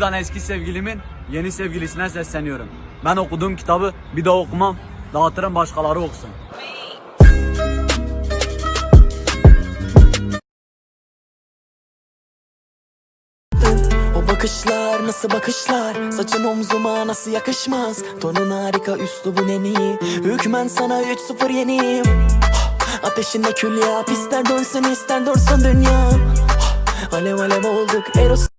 eski sevgilimin yeni sevgilisine sesleniyorum. Ben okuduğum kitabı bir daha okumam. Dağıtırım başkaları okusun. O bakışlar nasıl bakışlar Saçın omzuma nasıl yakışmaz Tonun harika üslubun en iyi Hükmen sana 3-0 yeniyim Ateşinde kül yap ister dönsün ister dursun dünya Alev alev olduk Eros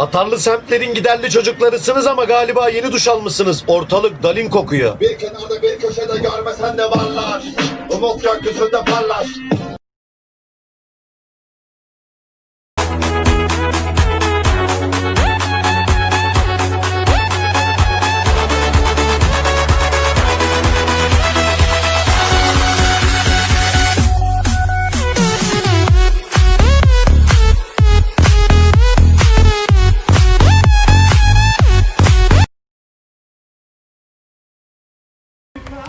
Atarlı semtlerin giderli çocuklarısınız ama galiba yeni duş almışsınız. Ortalık dalin kokuyor. Bir kenarda bir köşede görmesen de varlar. Umut gökyüzünde parlar.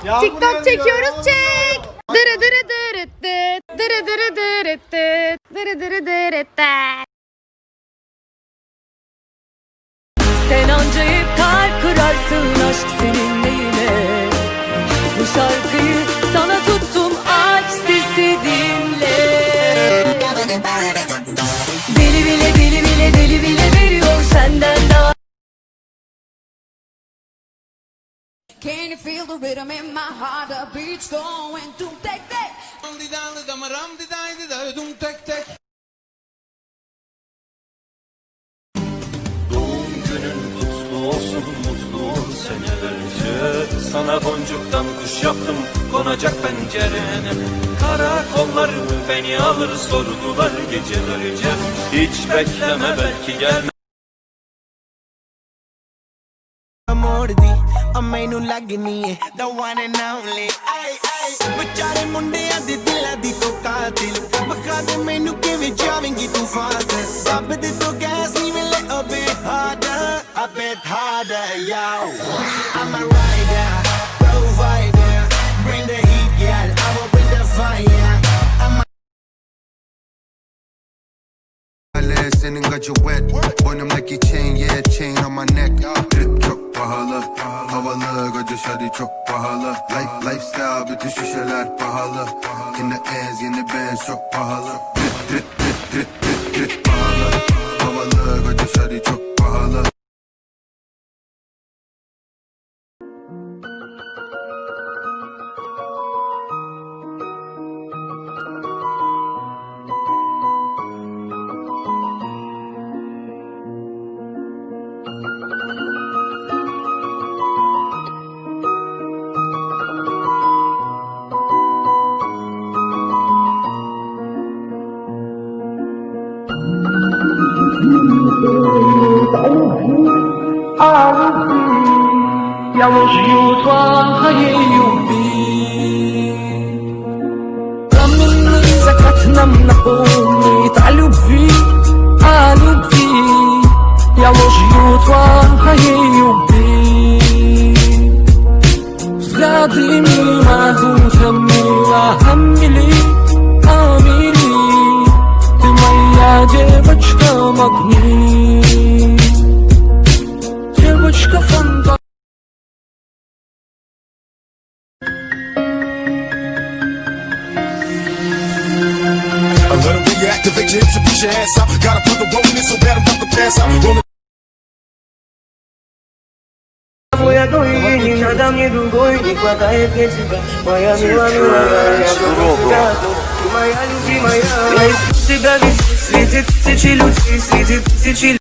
TikTok çekiyoruz çek. Dırı dırı dırı dıt. Dırı dırı dırı dıt. Dırı dırı Can you feel the rhythm in my heart? The beat's going to take that. Doğum günün kutlu olsun mutlu senelerce. Sana boncuktan kuş yaptım konacak pencerene. Karakollar beni alır sordular gecelerce. Hiç bekleme belki gelme ਮੋੜਦੀ, ਆ ਮੈਨੂੰ ਲੱਗਨੀ ਏ, the one and only ਆਏ ਆਏ ਵਿਚਾਰੇ ਮੁੰਡਿਆਂ ਦੇ ਦਿਲਾਂ ਦੀ ਤੂੰ ਕਾਤਿਲ ਬਖਾ ਦੇ ਮੈਨੂੰ ਕਿਵੇਂ ਜਾਵੇਂਗੀ ਤੂੰ ਫਾਸਟ ਰੱਬ ਦੇ ਤੋਂ Hala senin gacı wet. Boynumdaki chain yeah chain on my neck. Drip çok pahalı Havalı. Gacı şadi çok pahalı. Life, Lifestyle bütün şişeler pahalı. Yine ez yeni benz çok pahalı. Drip drip drip drip drip drip pahalı. Havalı gacı Arubie, любви я ложью toi, raye, yubi. Каменный закат нам напомнит о любви, о любви. Я ложью твоей любви. Взгляды мимо утром мила хамили, хамили. Ты моя девочка магнит. Reactivate your hips and put your ass out. Gotta put the roll in so bad I'm about to pass out. Roll Моя дуй, ни надо мне другой, не хватает мне тебя Моя милая, милая, я люблю тебя Ты моя любимая, Среди тысячи людей, среди тысячи